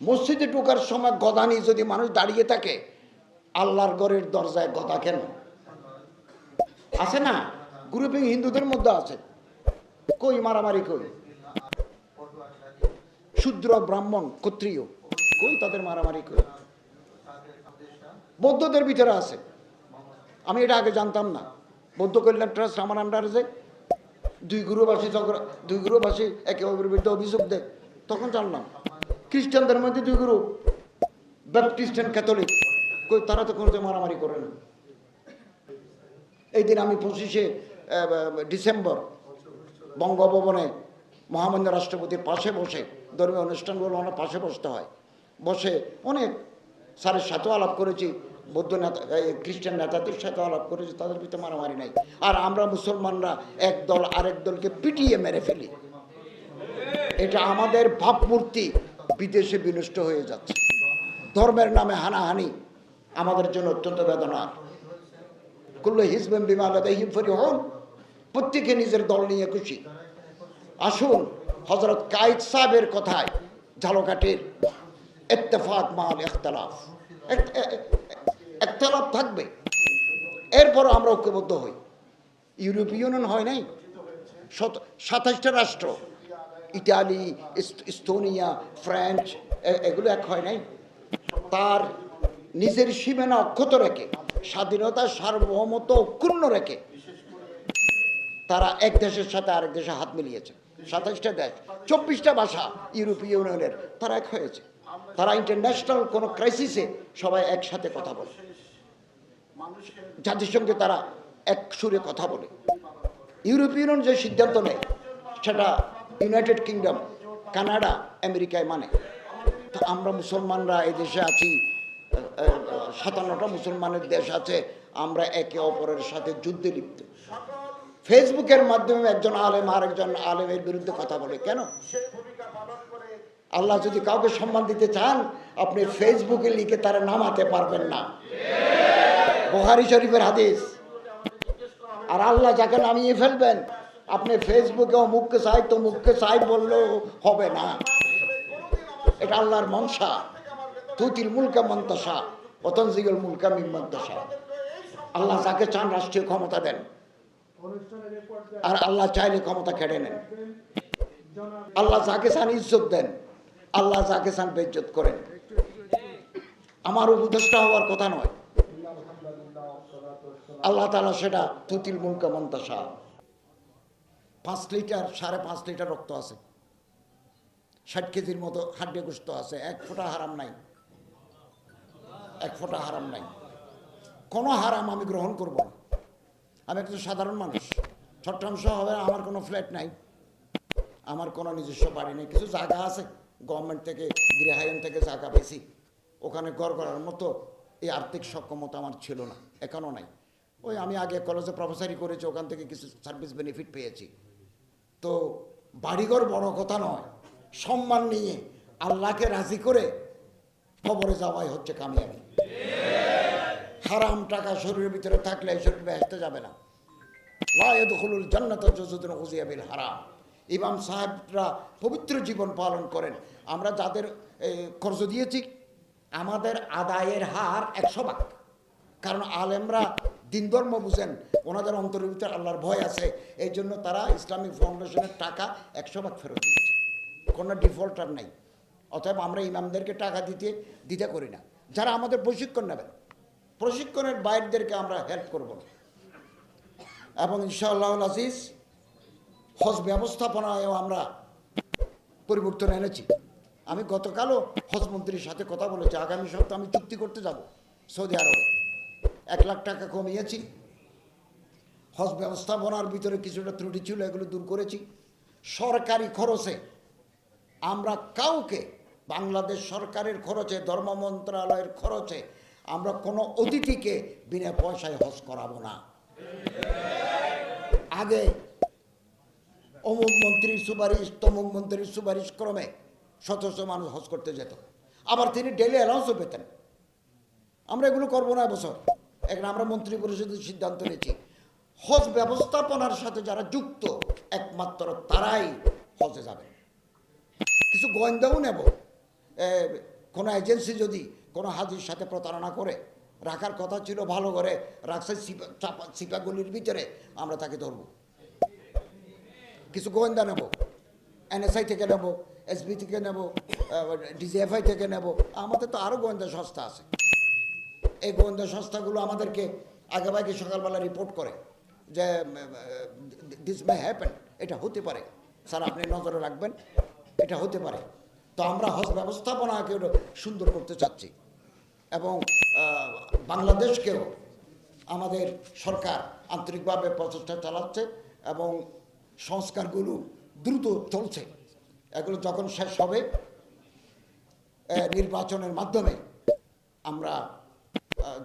মসজিদে ঢোকার সময় গদা নিয়ে যদি মানুষ দাঁড়িয়ে থাকে, আল্লাহর গড়ের দরজায় গদা কেন? আছে না? গ্রুপিং হিন্দুদের মধ্যে আছে। কই, মারামারি কই? শূদ্র ব্রাহ্মণ ক্ষত্রিয়, কই তাদের মারামারি কই? বৌদ্ধদের ভিতরে আছে। আমি এটা আগে জানতাম না। বৌদ্ধ কল্যাণ ট্রাস্ট আমার আন্ডারে যে দুই গুরুবাসী দুই গুরুবাসী একে অপরের অভিযোগ দেয়, তখন জানলাম। খ্রিস্টানদের মধ্যে দুই গুরু ব্যাপটিস্ট অ্যান্ড ক্যাথলিক কই, তারা তো কোনো মারামারি করে না। এই দিন আমি পঁচিশে ডিসেম্বর বঙ্গভবনে মহামান্য রাষ্ট্রপতির পাশে বসে, ধর্মীয় অনুষ্ঠানগুলো আমার পাশে বসতে হয়। বসে অনেক স্যারের সাথেও আলাপ করেছি, বৌদ্ধ নেতা খ্রিস্টান নেতাদের সাথে আলাপ করেছি, তাদের ভিতরে মারামারি নাই। আর আমরা মুসলমানরা এক দল আরেক দলকে পিটিয়ে মেরে ফেলি। এটা আমাদের ভাবমূর্তি। বিদেশে বিনষ্ট হয়ে যাচ্ছে। ধর্মের নামে হানাহানি আমাদের জন্য অত্যন্ত বেদনার। কুল্লু হিজবেন বিমান হন প্রত্যেকে নিজের দল নিয়ে খুশি। আসুন হজরত কায়েদ সাহেবের কথায় ঝালকাটির ইত্তেফাক মাল ইখতলাফ। এক- এ- এ- থাকবে। এরপর আমরা ঐক্যবদ্ধ হই। ইউরোপীয় ইউনিয়ন হয় নাই? সাতাশটা রাষ্ট্র। ইটালি ইস- ইস্তোনিয়া এ- এগুলো এক হয় নাই। তার নিজের সীমানা অক্ষত রেখে, স্বাধীনতা সার্বভৌমত্ব অক্ষুণ্ণ রেখে, তারা এক দেশের সাথে আরেক দেশে হাত মিলিয়েছে। সাতাশটা দেশ, চব্বিশটা ভাষা ইউরোপীয় ইউনিয়নের, তারা এক হয়েছে। তারা ইন্টারন্যাশনাল কোনো ক্রাইসিসে সবাই একসাথে কথা বলে। জাতিসংঘে তারা এক সুরে কথা বলে। ইউরোপীয় ইউনিয়ন যে সিদ্ধান্ত নেয়, সেটা ইউনাইটেড কিংডম কানাডা আমেরিকায় মানে। তো আমরা মুসলমানরা এই দেশে আছি সাতান্নটা মুসলমানের দেশ আছে, আমরা একে অপরের সাথে যুদ্ধে লিপ্ত। ফেসবুকের মাধ্যমে একজন আলেম আর একজন আলেমের বিরুদ্ধে কথা বলে। কেন? আল্লাহ যদি কাউকে সম্মান দিতে চান, আপনি ফেসবুকে লিখে তারা নামাতে পারবেন না। বোহারি শরীফের হাদিস। আর আল্লাহ যাকে নামিয়ে ফেলবেন আপনি ফেসবুকে অমুককে চাই তমুককে চাই বললেও হবে না। এটা আল্লাহর মনসা। তুতির মুলকা মন্তসা অতনজিগল মুলকা মিমন্তসা আল্লাহ যাকে চান রাষ্ট্রীয় ক্ষমতা দেন। আর আল্লাহ চাইলে ক্ষমতা কেড়ে নেন। আল্লাহ যাকে চান ইজ্জত দেন। আল্লাহ যাকে চান বেজ্জত করেন। আমার উপদেষ্টা হওয়ার কথা নয়। আল্লাহ তালা সেটা তুতিল মুলকা মন্তাসা। পাঁচ লিটার, সাড়ে পাঁচ লিটার রক্ত আছে। ষাট কেজির মতো হাড্ডি গুস্ত আছে। এক ফোঁটা হারাম নাই। এক ফোঁটা হারাম নাই। কোনো হারাম আমি গ্রহণ করব না। আমি একজন সাধারণ মানুষ। ছট্টাংশ হবে, আমার কোনো ফ্ল্যাট নাই। আমার কোনো নিজস্ব বাড়ি নেই। কিছু জায়গা আছে গভর্নমেন্ট থেকে, গৃহায়ন থেকে জায়গা পেয়েছি ওখানে ঘর করার মতো এই আর্থিক সক্ষমতা আমার ছিল না। এখনও নাই। ওই আমি আগে কলেজে প্রফেসারি করেছি, ওখান থেকে কিছু সার্ভিস বেনিফিট পেয়েছি। তো বাড়িঘর বড় কথা নয়, সম্মান নিয়ে আল্লাহকে রাজি করে খবরে যাওয়াই হচ্ছে কামিয়াবি। হারাম টাকা শরীরের ভিতরে থাকলে এই শরীর বেহেস্তে যাবে না। হারাম। ইমাম সাহেবরা পবিত্র জীবন পালন করেন। আমরা যাদের কর্জ দিয়েছি, আমাদের আদায়ের হার একশো ভাগ। কারণ আলেমরা দিন ধর্ম বুঝেন। ওনাদের অন্তরের ভিতরে আল্লাহর ভয় আছে। এই জন্য তারা ইসলামিক ফাউন্ডেশনের টাকা একশো ভাগ ফেরত দিয়েছে। কোনো ডিফল্টার নাই। অতএব আমরা ইমামদেরকে টাকা দিতে দিতে করি না। যারা আমাদের প্রশিক্ষণ নেবেন, প্রশিক্ষণের বাইরদেরকে আমরা হেল্প করব না। এবং ইনশাআল্লাহ আজিজ, হজ ব্যবস্থাপনায়ও আমরা পরিবর্তন এনেছি। আমি গতকালও হজ মন্ত্রীর সাথে কথা বলেছি। আগামী সপ্তাহে আমি চুক্তি করতে যাব সৌদি আরবে। এক লাখ টাকা কমিয়েছি। হজ ব্যবস্থাপনার ভিতরে কিছুটা ত্রুটি ছিল, এগুলো দূর করেছি। সরকারি খরচে আমরা কাউকে, বাংলাদেশ সরকারের খরচে, ধর্ম মন্ত্রণালয়ের খরচে আমরা কোনো অতিথিকে বিনা পয়সায় হজ করাবো না। আগে অমুক মন্ত্রীর সুপারিশ, তমুক মন্ত্রীর সুপারিশ ক্রমে শত শত মানুষ হজ করতে যেত। আবার তিনি ডেলি অ্যালাউন্সও পেতেন। আমরা এগুলো করব না বছর। এখন আমরা মন্ত্রী পরিষদের সিদ্ধান্ত নিয়েছি, হজ ব্যবস্থাপনার সাথে যারা যুক্ত, একমাত্র তারাই হজে যাবে। কিছু গোয়েন্দাও নেব। কোনো এজেন্সি যদি কোনো হাজির সাথে প্রতারণা করে, রাখার কথা ছিল ভালো করে রাখছে সিপাগুলির ভিতরে আমরা তাকে ধরবো। কিছু গোয়েন্দা নেব। এনএসআই থেকে নেব, এসবি থেকে নেব ডিজিএফআই থেকে নেব। আমাদের তো আরও গোয়েন্দা সংস্থা আছে। এই গোয়েন্দা সংস্থাগুলো আমাদেরকে আগেভাগে সকালবেলা রিপোর্ট করে যে দিস মে হ্যাপেন এটা হতে পারে। স্যার, আপনি নজরে রাখবেন, এটা হতে পারে। তো আমরা হজ ব্যবস্থাপনাকে ওটা সুন্দর করতে চাচ্ছি এবং বাংলাদেশকেও আমাদের সরকার আন্তরিকভাবে প্রচেষ্টা চালাচ্ছে এবং সংস্কারগুলো দ্রুত চলছে। এগুলো যখন শেষ হবে নির্বাচনের মাধ্যমে আমরা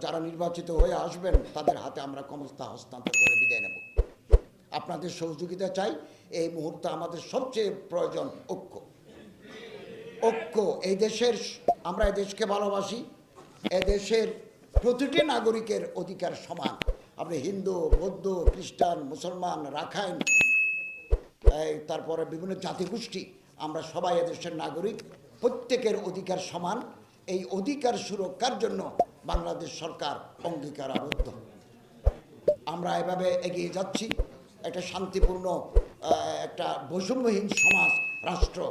যারা নির্বাচিত হয়ে আসবেন, তাদের হাতে আমরা ক্ষমতা হস্তান্তর করে বিদায় নেব। আপনাদের সহযোগিতা চাই। এই মুহূর্তে আমাদের সবচেয়ে প্রয়োজন ঐক্য। ঐক্য, এই দেশের, আমরা দেশকে ভালোবাসি। দেশের প্রতিটি নাগরিকের অধিকার সমান। আপনি হিন্দু, বৌদ্ধ, খ্রিস্টান, মুসলমান, রাখাইন তারপরে বিভিন্ন জাতিগোষ্ঠী, আমরা সবাই এদেশের নাগরিক। প্রত্যেকের অধিকার সমান। এই অধিকার সুরক্ষার জন্য বাংলাদেশ সরকার অঙ্গীকার আবদ্ধ আমরা এভাবে এগিয়ে যাচ্ছি। একটা শান্তিপূর্ণ একটা বৈষম্যহীন সমাজ, রাষ্ট্র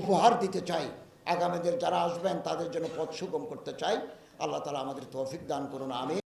উপহার দিতে চাই। আগামীদের যারা আসবেন, তাদের জন্য পথ সুগম করতে চাই। আল্লাহ তালা আমাদের তৌফিক দান করুন আমি